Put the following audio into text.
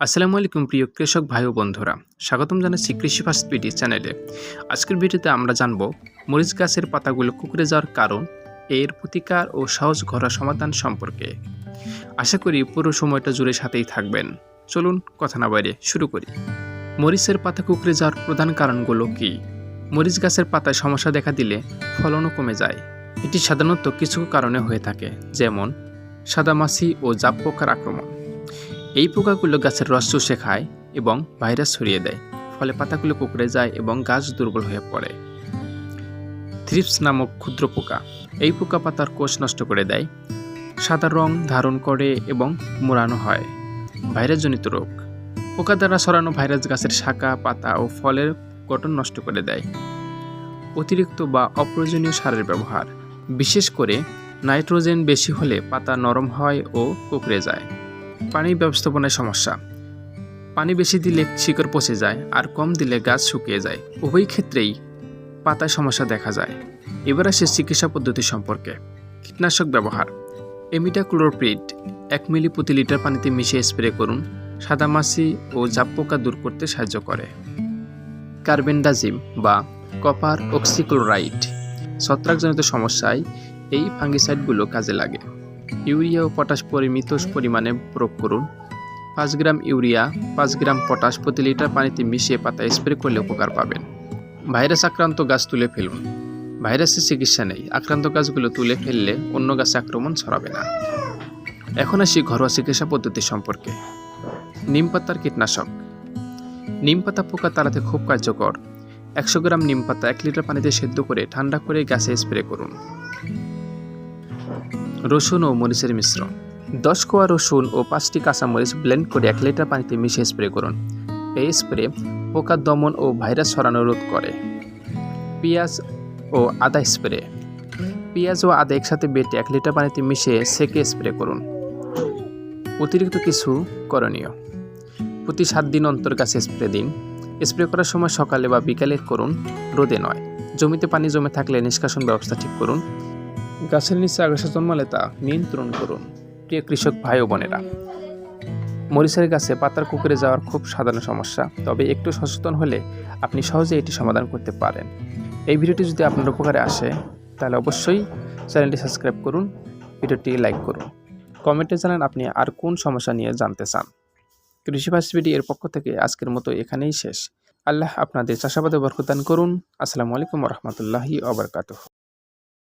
আসসালামু আলাইকুম প্রিয় কৃষক ভাই ও বন্ধুরা। স্বাগতম জানাচ্ছি কৃষি ফার্স্ট পিডি চ্যানেলে। আজকের ভিডিওতে আমরা জানব মরিচ গাছের পাতাগুলো কুকুরে যাওয়ার কারণ, এর প্রতিকার ও সহজ ঘরোয়া সমাধান সম্পর্কে। আশা করি পুরো সময়টা জুড়ে সাথেই থাকবেন। চলুন কথা না বাইরে শুরু করি। মরিচের পাতা কুকুরে যাওয়ার প্রধান কারণগুলো কি? মরিচ গাছের পাতায় সমস্যা দেখা দিলে ফলনও কমে যায়। এটি সাধারণত কিছু কারণে হয়ে থাকে, যেমন সাদামাছি ও জাপ পোকার আক্রমণ। এই পোকাগুলো গাছের রস চুষে খায় এবং ভাইরাস ছড়িয়ে দেয়, ফলে পাতাগুলো কুকড়ে যায় এবং গাছ দুর্বল হয়ে পড়ে। থ্রিপস নামক ক্ষুদ্র পোকা, এই পোকা পাতার কোষ নষ্ট করে দেয়, সাদা রং ধারণ করে এবং মোড়ানো হয়, ভাইরাসজনিত রোগ। পোকা দ্বারা ছড়ানো ভাইরাস গাছের শাখা, পাতা ও ফলের গঠন নষ্ট করে দেয়। অতিরিক্ত বা অপ্রয়োজনীয় সারের ব্যবহার, বিশেষ করে নাইট্রোজেন বেশি হলে পাতা নরম হয় ও কুকড়ে যায়। পানি ব্যবস্থাপনায় সমস্যা। পানি বেশি দিলে শিকড় পচে যায় আর কম দিলে গাছ শুকিয়ে যায়। উভয় ক্ষেত্রেই পাতায় সমস্যা দেখা যায়। এবার আসে চিকিৎসা পদ্ধতি সম্পর্কে। কীটনাশক ব্যবহার। এমিটাক্লোরপ্রিড এক মিলি প্রতি লিটার পানিতে মিশিয়ে স্প্রে করুন। সাদামাছি ও পোকা দূর করতে সাহায্য করে। কার্বেন্ডাজিম বা কপার অক্সিক্লোরাইড। ছত্রাকজনিত সমস্যায় এই ফাঙ্গিসাইডগুলো কাজে লাগে। ইউরিয়া ও পটাশ পরিমিত পরিমাণে প্রয়োগ করুন। পাঁচ গ্রাম ইউরিয়া, পাঁচ গ্রাম পটাশ প্রতি লিটার পানিতে মিশিয়ে পাতায় স্প্রে করলে উপকার পাবেন। ভাইরাস আক্রান্ত গাছ তুলে ফেলুন। ভাইরাসের চিকিৎসা নেই। আক্রান্ত গাছগুলো তুলে ফেললে অন্য গাছে আক্রমণ ছড়াবে না। এখন আসি ঘরোয়া চিকিৎসা পদ্ধতি সম্পর্কে। নিম পাতার কীটনাশক। নিম পাতা পোকা তাড়াতে খুব কার্যকর। একশো গ্রাম নিম পাতা এক লিটার পানিতে সেদ্ধ করে ঠান্ডা করে গাছে স্প্রে করুন। রসুন ও মরিচের মিশ্রণ। দশ কোয়া রসুন ও পাঁচটি কাঁচামরিচ ব্লেন্ড করে এক লিটার পানিতে মিশিয়ে স্প্রে করুন। এই স্প্রে পোকা দমন ও ভাইরাস ছড়ানো রোধ করে। পেঁয়াজ ও আদা স্প্রে। পেঁয়াজ ও আদা একসাথে বেটে এক লিটার পানিতে মিশিয়ে সেকে স্প্রে করুন। অতিরিক্ত কিছু করণীয়। প্রতি সাত দিন অন্তর গাছে স্প্রে দিন। স্প্রে করার সময় সকালে বা বিকালে করুন, রোদে নয়। জমিতে পানি জমে থাকলে নিষ্কাশন ব্যবস্থা ঠিক করুন। গাছের নিচে আগাছা জন্মালে তা নিয়ন্ত্রণ করুন। প্রিয় কৃষক ভাই ও বোনেরা, মরিচের গাছে পাতার কুকুরে যাওয়ার খুব সাধারণ সমস্যা, তবে একটু সচেতন হলে আপনি সহজে এটি সমাধান করতে পারেন। এই ভিডিওটি যদি আপনার উপকারে আসে, তাহলে অবশ্যই চ্যানেলটি সাবস্ক্রাইব করুন, ভিডিওটি লাইক করুন। কমেন্টে জানান আপনি আর কোন সমস্যা নিয়ে জানতে চান। কৃষি ভাষিবিডি এর পক্ষ থেকে আজকের মতো এখানেই শেষ। আল্লাহ আপনাদের চাষাবাদে বরকদান করুন। আসসালামু আলাইকুম রহমতুল্লাহি আবরকাতুহ